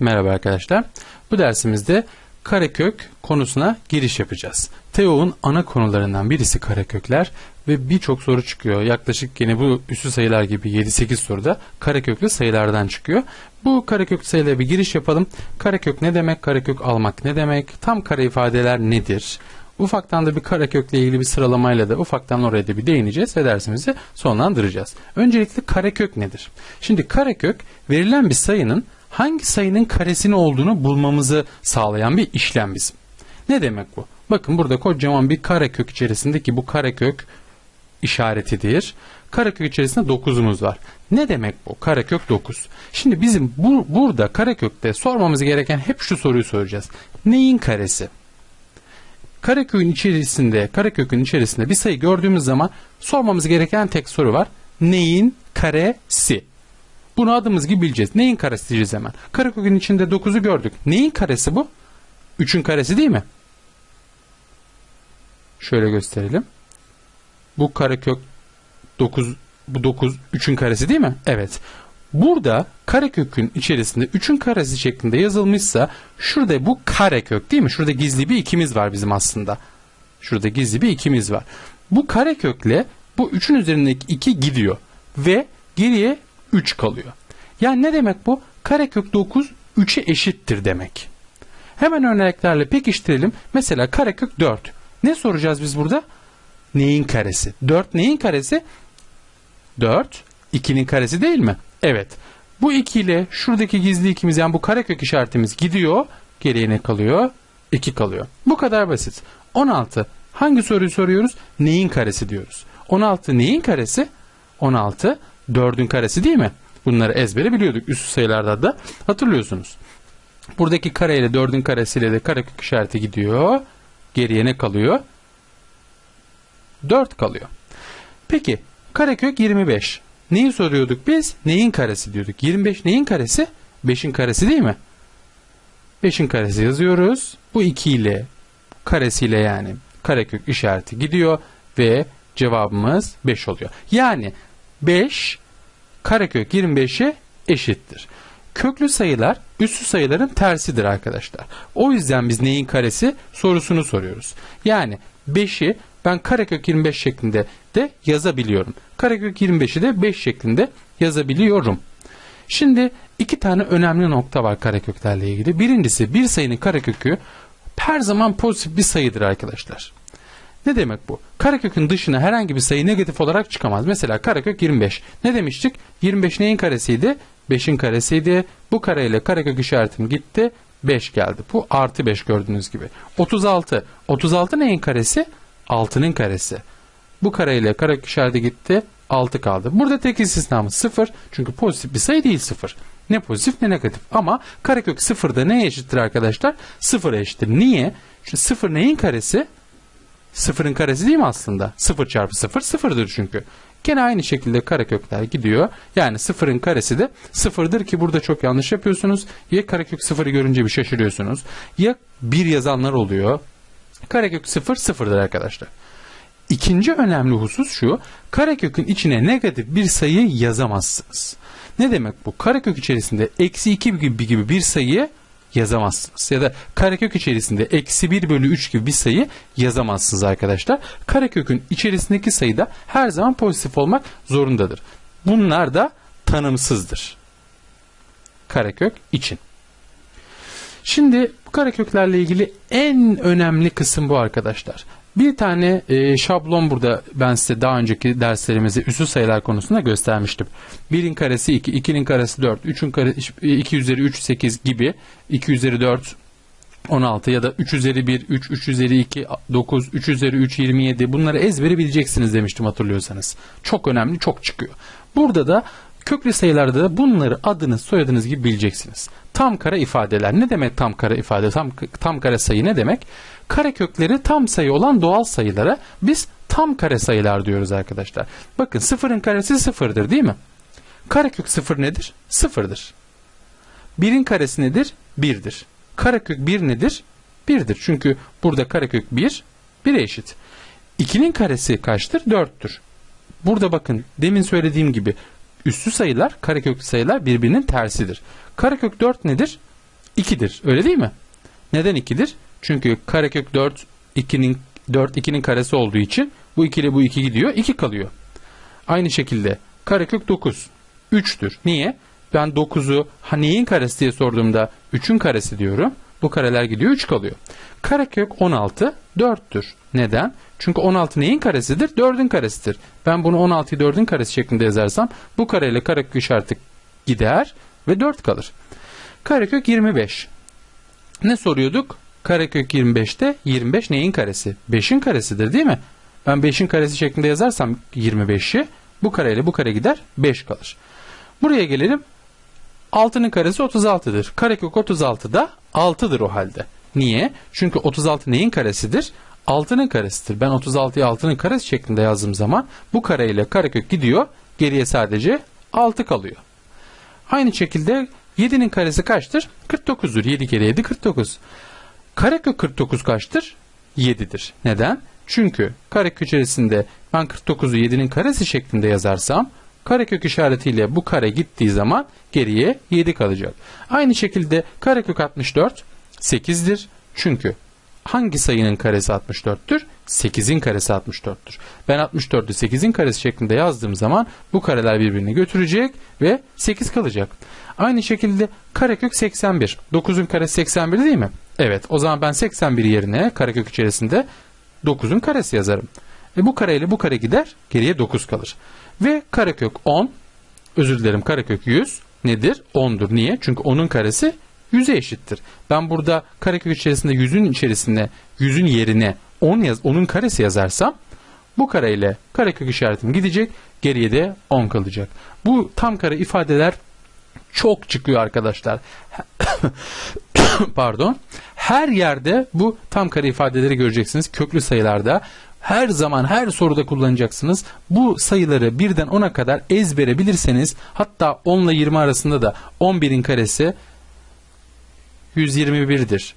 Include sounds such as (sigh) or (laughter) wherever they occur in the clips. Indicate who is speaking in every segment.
Speaker 1: Merhaba arkadaşlar. Bu dersimizde karekök konusuna giriş yapacağız. TEO'nun ana konularından birisi karekökler ve birçok soru çıkıyor. Yaklaşık yine bu üstü sayılar gibi 7-8 soruda kareköklü sayılardan çıkıyor. Bu karekök sayılara bir giriş yapalım. Karekök ne demek? Karekök almak ne demek? Tam kare ifadeler nedir? Ufaktan da bir karekökle ilgili bir sıralamayla da ufaktan oraya da bir değineceğiz ve dersimizi sonlandıracağız. Öncelikle karekök nedir? Şimdi karekök verilen bir sayının hangi sayının karesini olduğunu bulmamızı sağlayan bir işlem bizim. Ne demek bu? Bakın burada kocaman bir karekök içerisindeki bu karekök işaretidir. Karekök içerisinde 9'umuz var. Ne demek bu? Karekök 9. Şimdi bizim bu, burada karekökte sormamız gereken hep şu soruyu soracağız. Neyin karesi? Karekökün içerisinde, karekökün içerisinde bir sayı gördüğümüz zaman sormamız gereken tek soru var. Neyin karesi? Bunu adımız gibi bileceğiz. Neyin karesi diyeceğiz hemen. Karekökün içinde 9'u gördük. Neyin karesi bu? 3'ün karesi değil mi? Şöyle gösterelim. Bu karekök 9 bu 9 3'ün karesi değil mi? Evet. Burada karekökün içerisinde 3'ün karesi şeklinde yazılmışsa şurada bu karekök değil mi? Şurada gizli bir ikimiz var bizim aslında. Şurada gizli bir ikimiz var. Bu karekökle bu 3'ün üzerindeki 2 gidiyor ve geriye 3 kalıyor. Yani ne demek bu? Karekök 9 3'e eşittir demek. Hemen örneklerle pekiştirelim. Mesela karekök 4. Ne soracağız biz burada? Neyin karesi? 4 neyin karesi? 4 2'nin karesi değil mi? Evet. Bu 2 ile şuradaki gizli ikimiz yani bu karekök işaretimiz gidiyor. Geriye ne kalıyor? 2 kalıyor. Bu kadar basit. 16. Hangi soruyu soruyoruz? Neyin karesi diyoruz. 16 neyin karesi? 16 4'ün karesi değil mi? Bunları ezbere biliyorduk üstü sayılarda da hatırlıyorsunuz. Buradaki kare ile 4'ün karesiyle de karekök işareti gidiyor. Geriye ne kalıyor? 4 kalıyor. Peki karekök 25. Neyi soruyorduk biz? Neyin karesi diyorduk. 25 neyin karesi? 5'in karesi değil mi? 5'in karesi yazıyoruz. Bu 2 ile karesiyle yani karekök işareti gidiyor ve cevabımız 5 oluyor. Yani 5 karekök 25'e eşittir. Köklü sayılar üssü sayıların tersidir arkadaşlar. O yüzden biz neyin karesi sorusunu soruyoruz. Yani 5'i ben karekök 25 şeklinde de yazabiliyorum. Karekök 25'i de 5 şeklinde yazabiliyorum. Şimdi iki tane önemli nokta var kareköklerle ilgili. Birincisi bir sayının karekökü her zaman pozitif bir sayıdır arkadaşlar. Ne demek bu? Karekökün dışına herhangi bir sayı negatif olarak çıkamaz. Mesela karekök 25. Ne demiştik? 25 neyin karesiydi? 5'in karesiydi. Bu kareyle karekök işaretim gitti. 5 geldi. Bu artı 5 gördüğünüz gibi. 36. 36 neyin karesi? 6'nın karesi. Bu kareyle karekök işareti gitti. 6 kaldı. Burada tek istisnamız 0. Çünkü pozitif bir sayı değil 0. Ne pozitif ne negatif. Ama karekök 0'da neye eşittir arkadaşlar? 0'a eşittir. Niye? Çünkü 0 neyin karesi? Sıfırın karesi değil mi aslında? Sıfır çarpı sıfır sıfırdır çünkü. Gene aynı şekilde karekökler gidiyor. Yani sıfırın karesi de sıfırdır ki burada çok yanlış yapıyorsunuz. Ya karekök sıfırı görünce bir şaşırıyorsunuz. Ya bir yazanlar oluyor. Karekök sıfır sıfırdır arkadaşlar. İkinci önemli husus şu. Karekökün içine negatif bir sayı yazamazsınız. Ne demek bu? Karekök içerisinde eksi 2 gibi, bir sayı yazamazsınız. Ya da karekök içerisinde eksi 1 bölü 3 gibi bir sayı yazamazsınız arkadaşlar. Karekökün içerisindeki sayıda her zaman pozitif olmak zorundadır. Bunlar da tanımsızdır. Karekök için. Şimdi bu kareköklerle ilgili en önemli kısım bu arkadaşlar. Bir tane e, şablon burada ben size daha önceki derslerimizde üssü sayılar konusunda göstermiştim. 1'in karesi 2, 2'nin karesi 4, 3'ün karesi 2 üzeri 3 8 gibi 2 üzeri 4 16 ya da 3 üzeri 1, 3, 3 üzeri 2, 9, 3 üzeri 3, 27 bunları ezbere bileceksiniz demiştim hatırlıyorsanız. Çok önemli, çok çıkıyor. Burada da köklü sayılarda da bunları adınız, soyadınız gibi bileceksiniz. Tam kare ifadeler. Ne demek tam kare ifade? Tam, tam kare sayı ne demek? Kare kökleri tam sayı olan doğal sayılara biz tam kare sayılar diyoruz arkadaşlar. Bakın sıfırın karesi sıfırdır değil mi? Karekök sıfır nedir? Sıfırdır. Birin karesi nedir? Birdir. Karekök bir nedir? Birdir. Çünkü burada karekök bir, bire eşit. 2'nin karesi kaçtır? Dörttür. Burada bakın demin söylediğim gibi üssü sayılar, kareköklü sayılar birbirinin tersidir. Karekök 4 nedir? 2'dir. Öyle değil mi? Neden 2'dir? Çünkü karekök 4 2'nin 4 2'nin karesi olduğu için bu 2 ile bu 2 gidiyor. 2 kalıyor. Aynı şekilde karekök 9 3'tür. Niye? Ben 9'u ha neyin karesi diye sorduğumda 3'ün karesi diyorum. Bu kareler gidiyor 3 kalıyor. Karekök 16 4'tür. Neden? Çünkü 16 neyin karesidir? 4'ün karesidir. Ben bunu 16'yı 4'ün karesi şeklinde yazarsam bu kareyle karekök işareti gider ve 4 kalır. Karekök 25. Ne soruyorduk? Karekök 25'te 25 neyin karesi? 5'in karesidir değil mi? Ben 5'in karesi şeklinde yazarsam 25'i bu kareyle bu kare gider 5 kalır. Buraya gelelim. 6'nın karesi 36'dır. Karekök 36 da 6'dır o halde. Niye? Çünkü 36 neyin karesidir? 6'nın karesidir. Ben 36'yı 6'nın karesi şeklinde yazdığım zaman bu kareyle karekök gidiyor. Geriye sadece 6 kalıyor. Aynı şekilde 7'nin karesi kaçtır? 49'dur. 7 kere 7 49. Karekök 49 kaçtır? 7'dir. Neden? Çünkü karekök içerisinde ben 49'u 7'nin karesi şeklinde yazarsam karekök işaretiyle bu kare gittiği zaman geriye 7 kalacak. Aynı şekilde karekök 64 8'dir. Çünkü hangi sayının karesi 64'tür? 8'in karesi 64'tür. Ben 64'ü 8'in karesi şeklinde yazdığım zaman bu kareler birbirini götürecek ve 8 kalacak. Aynı şekilde karekök 81. 9'un karesi 81 değil mi? Evet o zaman ben 81 yerine karekök içerisinde 9'un karesi yazarım. E bu kareyle bu kare gider geriye 9 kalır. Ve karekök 10 özür dilerim karekök 100 nedir? 10'dur. Niye? Çünkü 10'un karesi 100'e eşittir. Ben burada karekök içerisinde 100'ün içerisinde 100'ün yerine 10 yaz, 10'un karesi yazarsam bu kareyle karekök işaretim gidecek. Geriye de 10 kalacak. Bu tam kare ifadeler çok çıkıyor arkadaşlar. (coughs) Pardon. Her yerde bu tam kare ifadeleri göreceksiniz. Köklü sayılarda her zaman her soruda kullanacaksınız. Bu sayıları birden 10'a kadar ezbere bilirseniz hatta 10 ile 20 arasında da 11'in karesi 121'dir.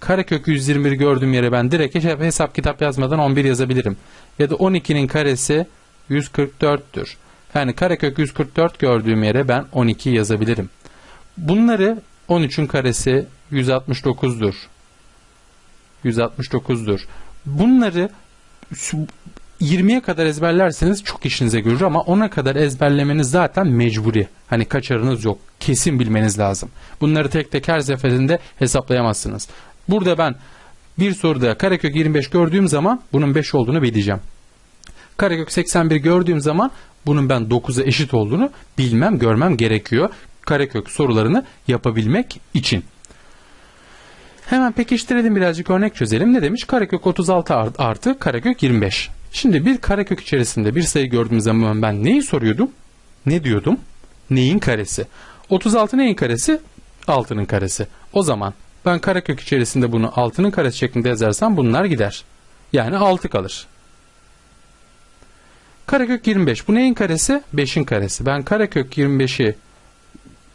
Speaker 1: Karekök 121 gördüğüm yere ben direkt hesap kitap yazmadan 11 yazabilirim. Ya da 12'nin karesi 144'tür. Yani karekök 144 gördüğüm yere ben 12 yazabilirim. Bunları 13'ün karesi 169'dur. 169'dur. Bunları 20'ye kadar ezberlerseniz çok işinize görür ama 10'a kadar ezberlemeniz zaten mecburi. Hani kaçarınız yok. Kesin bilmeniz lazım. Bunları tek tek her seferinde hesaplayamazsınız. Burada ben bir soruda karekök 25 gördüğüm zaman bunun 5 olduğunu bileceğim. Karekök 81 gördüğüm zaman bunun ben 9'a eşit olduğunu bilmem, görmem gerekiyor. Karekök sorularını yapabilmek için. Hemen pekiştirelim birazcık örnek çözelim. Ne demiş? Karekök 36 artı karekök 25. Şimdi bir karekök içerisinde bir sayı gördüğüm zaman ben neyi soruyordum? Ne diyordum? Neyin karesi? 36 neyin karesi? 6'nın karesi. O zaman ben karekök içerisinde bunu 6'nın karesi şeklinde yazarsam bunlar gider. Yani 6 kalır. Karekök 25. Bu neyin karesi? 5'in karesi. Ben karekök 25'i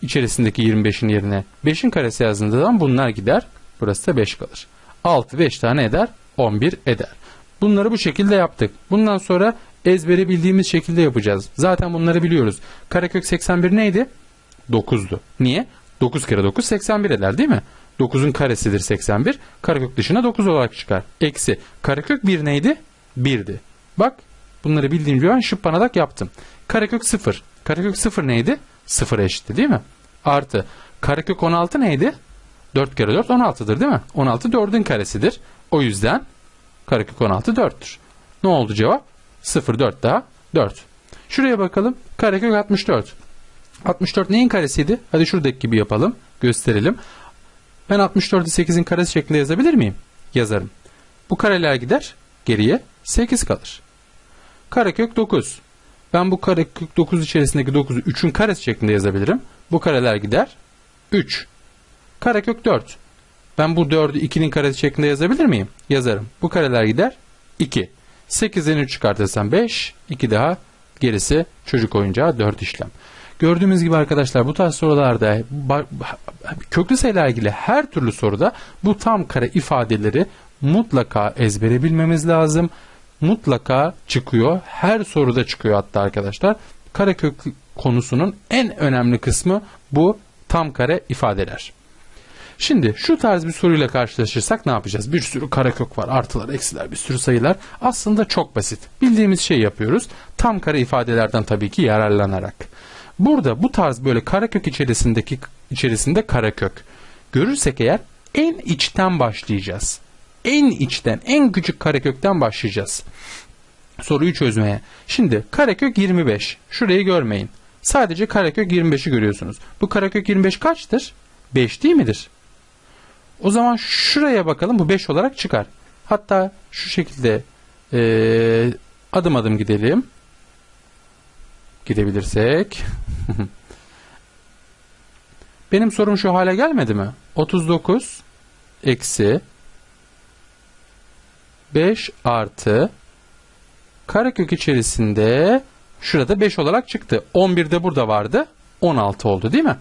Speaker 1: içerisindeki 25'in yerine 5'in karesi yazdığım zaman bunlar gider. Burası da 5 kalır. 6 5 tane eder. 11 eder. Bunları bu şekilde yaptık. Bundan sonra ezbere bildiğimiz şekilde yapacağız. Zaten bunları biliyoruz. Karekök 81 neydi? 9'du. Niye? 9 kere 9 81 eder değil mi? 9'un karesidir 81. Karekök dışına 9 olarak çıkar. Eksi. Karekök 1 neydi? 1'di. Bak bunları bildiğim gibi ben şıppanadak yaptım. Karekök 0. Karekök 0 neydi? 0 eşitti değil mi? Artı. Karekök 16 neydi? 4 kere 4 16'dır değil mi? 16 4'ün karesidir. O yüzden karekök 16 4'tür. Ne oldu cevap? 0 4 daha 4. Şuraya bakalım. Karekök 64. 64 neyin karesiydi? Hadi şuradaki gibi yapalım. Gösterelim. Ben 64'ü 8'in karesi şeklinde yazabilir miyim? Yazarım. Bu kareler gider. Geriye 8 kalır. Karekök 9. Ben bu karekök 9 içerisindeki 9'u 3'ün karesi şeklinde yazabilirim. Bu kareler gider. 3. Karekök 4. Ben bu 4'ü 2'nin karesi şeklinde yazabilir miyim? Yazarım. Bu kareler gider. 2. 8'den 3 çıkartırsam 5. 2 daha gerisi çocuk oyuncağı 4 işlem. Gördüğümüz gibi arkadaşlar bu tarz sorularda köklü sayılarla ilgili her türlü soruda bu tam kare ifadeleri mutlaka ezbere bilmemiz lazım. Mutlaka çıkıyor. Her soruda çıkıyor hatta arkadaşlar. Karekök konusunun en önemli kısmı bu tam kare ifadeler. Şimdi şu tarz bir soruyla karşılaşırsak ne yapacağız? Bir sürü karekök var, artılar, eksiler, bir sürü sayılar. Aslında çok basit. Bildiğimiz şey yapıyoruz. Tam kare ifadelerden tabii ki yararlanarak. Burada bu tarz böyle karekök içerisindeki içerisinde karekök görürsek eğer en içten başlayacağız. En içten, en küçük karekökten başlayacağız. Soruyu çözmeye. Şimdi karekök 25. Şurayı görmeyin. Sadece karekök 25'i görüyorsunuz. Bu karekök 25 kaçtır? 5 değil midir? O zaman şuraya bakalım bu 5 olarak çıkar. Hatta şu şekilde ee, adım adım gidelim. Gidebilirsek. (laughs) Benim sorum şu hale gelmedi mi? 39 eksi 5 artı karekök içerisinde şurada 5 olarak çıktı. 11 de burada vardı. 16 oldu değil mi?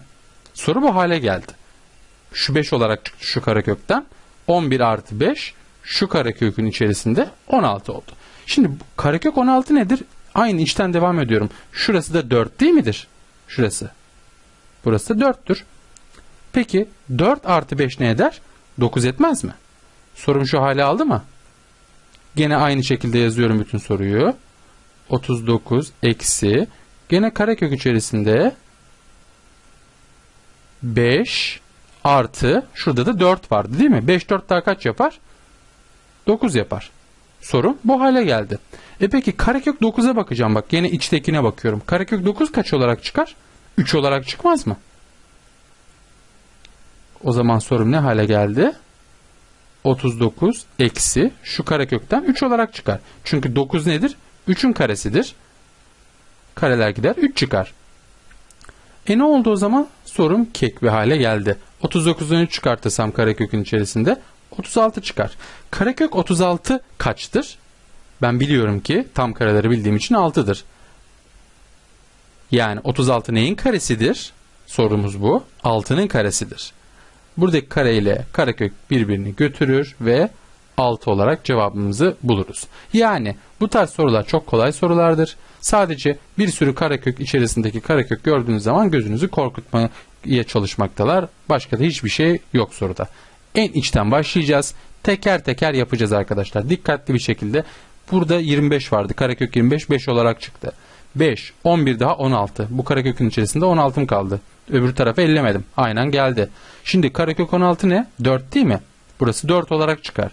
Speaker 1: Soru bu hale geldi. Şu 5 olarak çıktı şu karekökten. 11 artı 5 şu karekökün içerisinde 16 oldu. Şimdi karekök 16 nedir? Aynı içten devam ediyorum. Şurası da 4 değil midir? Şurası. Burası da 4'tür. Peki 4 artı 5 ne eder? 9 etmez mi? Sorum şu hale aldı mı? Gene aynı şekilde yazıyorum bütün soruyu. 39 eksi gene karekök içerisinde 5 artı şurada da 4 vardı değil mi? 5 4 daha kaç yapar? 9 yapar. Sorum bu hale geldi. E peki karekök 9'a bakacağım bak. Yine içtekine bakıyorum. Karekök 9 kaç olarak çıkar? 3 olarak çıkmaz mı? O zaman sorum ne hale geldi? 39 eksi şu karekökten 3 olarak çıkar. Çünkü 9 nedir? 3'ün karesidir. Kareler gider 3 çıkar. E ne oldu o zaman? Sorum kek bir hale geldi. 39'dan 3 çıkartırsam karekökün içerisinde 36 çıkar. Karekök 36 kaçtır? Ben biliyorum ki tam kareleri bildiğim için 6'dır. Yani 36 neyin karesidir? Sorumuz bu. 6'nın karesidir. Buradaki kare ile karekök birbirini götürür ve 6 olarak cevabımızı buluruz. Yani bu tarz sorular çok kolay sorulardır. Sadece bir sürü karekök içerisindeki karekök gördüğünüz zaman gözünüzü korkutmaya çalışmaktalar. Başka da hiçbir şey yok soruda. En içten başlayacağız. Teker teker yapacağız arkadaşlar. Dikkatli bir şekilde. Burada 25 vardı. Karekök 25 5 olarak çıktı. 5, 11 daha 16. Bu karekökün içerisinde 16'm kaldı. Öbür tarafı ellemedim. Aynen geldi. Şimdi karekök 16 ne? 4 değil mi? Burası 4 olarak çıkar.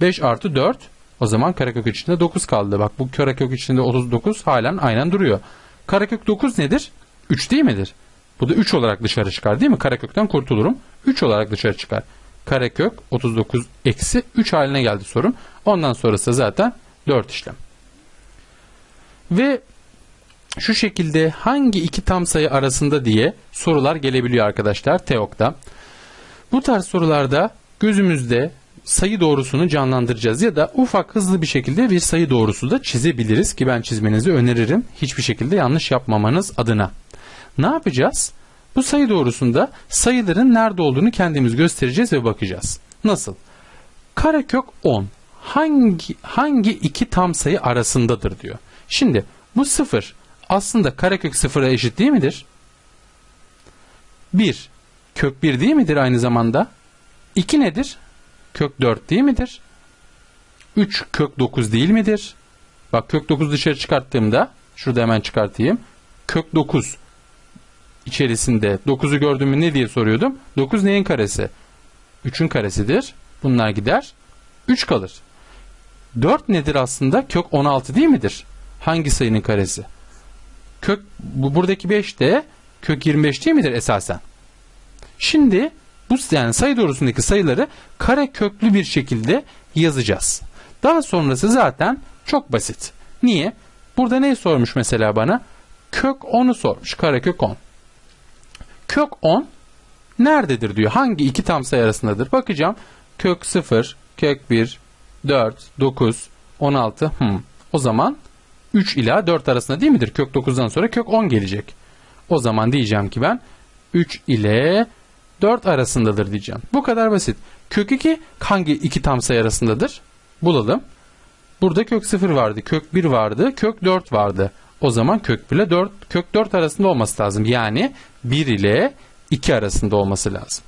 Speaker 1: 5 artı 4 o zaman karekök içinde 9 kaldı. Bak bu karekök içinde 39 halen aynen duruyor. Karekök 9 nedir? 3 değil midir? Bu da 3 olarak dışarı çıkar değil mi? Karekökten kurtulurum. 3 olarak dışarı çıkar. Karekök 39 eksi 3 haline geldi sorum. Ondan sonrası zaten 4 işlem. Ve şu şekilde hangi iki tam sayı arasında diye sorular gelebiliyor arkadaşlar TEOK'ta. Bu tarz sorularda gözümüzde sayı doğrusunu canlandıracağız ya da ufak hızlı bir şekilde bir sayı doğrusu da çizebiliriz ki ben çizmenizi öneririm. Hiçbir şekilde yanlış yapmamanız adına. Ne yapacağız? Bu sayı doğrusunda sayıların nerede olduğunu kendimiz göstereceğiz ve bakacağız. Nasıl? Karekök 10 hangi hangi iki tam sayı arasındadır diyor. Şimdi bu sıfır aslında karekök sıfıra eşit değil midir? 1 kök 1 değil midir aynı zamanda? 2 nedir? Kök 4 değil midir? 3 kök 9 değil midir? Bak kök 9 dışarı çıkarttığımda şurada hemen çıkartayım. Kök 9 içerisinde 9'u gördüğümü ne diye soruyordum? 9 neyin karesi? 3'ün karesidir. Bunlar gider. 3 kalır. 4 nedir aslında? Kök 16 değil midir? Hangi sayının karesi? Kök bu buradaki 5 de kök 25 değil midir esasen? Şimdi bu yani sayı doğrusundaki sayıları kare köklü bir şekilde yazacağız. Daha sonrası zaten çok basit. Niye? Burada ne sormuş mesela bana? Kök 10'u sormuş. Kare kök 10. Kök 10 nerededir diyor. Hangi iki tam sayı arasındadır? Bakacağım. Kök 0, kök 1, 4, 9, 16. Hmm. O zaman 3 ila 4 arasında değil midir? Kök 9'dan sonra kök 10 gelecek. O zaman diyeceğim ki ben 3 ile 4 arasındadır diyeceğim. Bu kadar basit. Kök 2 hangi iki tam sayı arasındadır? Bulalım. Burada kök 0 vardı, kök 1 vardı, kök 4 vardı. O zaman kök 1 ile 4, kök 4 arasında olması lazım. Yani 1 ile 2 arasında olması lazım.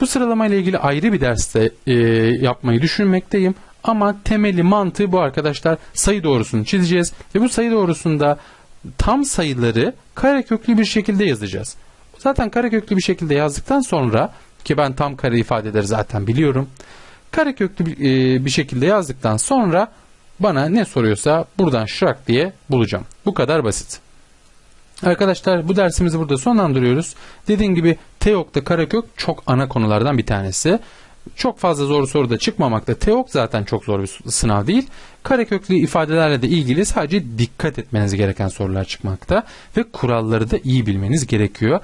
Speaker 1: Bu sıralama ile ilgili ayrı bir derste e, yapmayı düşünmekteyim. Ama temeli mantığı bu arkadaşlar. Sayı doğrusunu çizeceğiz. Ve bu sayı doğrusunda tam sayıları kareköklü bir şekilde yazacağız. Zaten kareköklü bir şekilde yazdıktan sonra ki ben tam kare ifadeleri zaten biliyorum. Kareköklü bir, e, bir şekilde yazdıktan sonra bana ne soruyorsa buradan şak diye bulacağım. Bu kadar basit. Arkadaşlar bu dersimizi burada sonlandırıyoruz. Dediğim gibi TEOK'ta karekök çok ana konulardan bir tanesi. Çok fazla zor soru da çıkmamakta. TEOK zaten çok zor bir sınav değil. Kareköklü ifadelerle de ilgili sadece dikkat etmeniz gereken sorular çıkmakta ve kuralları da iyi bilmeniz gerekiyor.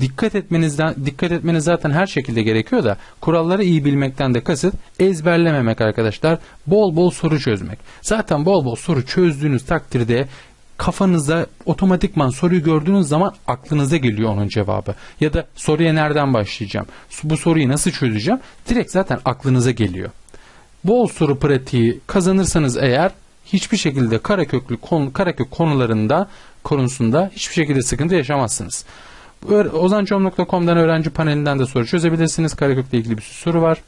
Speaker 1: Dikkat etmenizden dikkat etmeniz zaten her şekilde gerekiyor da kuralları iyi bilmekten de kasıt ezberlememek arkadaşlar. Bol bol soru çözmek. Zaten bol bol soru çözdüğünüz takdirde kafanızda otomatikman soruyu gördüğünüz zaman aklınıza geliyor onun cevabı. Ya da soruya nereden başlayacağım? Bu soruyu nasıl çözeceğim? Direkt zaten aklınıza geliyor. Bol soru pratiği kazanırsanız eğer hiçbir şekilde kareköklü konu, karekök konularında konusunda hiçbir şekilde sıkıntı yaşamazsınız. Ozançom.com'dan öğrenci panelinden de soru çözebilirsiniz. Karekökle ilgili bir soru var.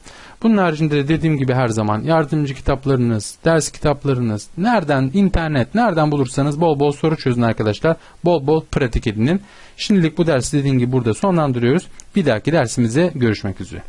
Speaker 1: Bunun haricinde de dediğim gibi her zaman yardımcı kitaplarınız, ders kitaplarınız, nereden, internet, nereden bulursanız bol bol soru çözün arkadaşlar. Bol bol pratik edinin. Şimdilik bu dersi dediğim gibi burada sonlandırıyoruz. Bir dahaki dersimize görüşmek üzere.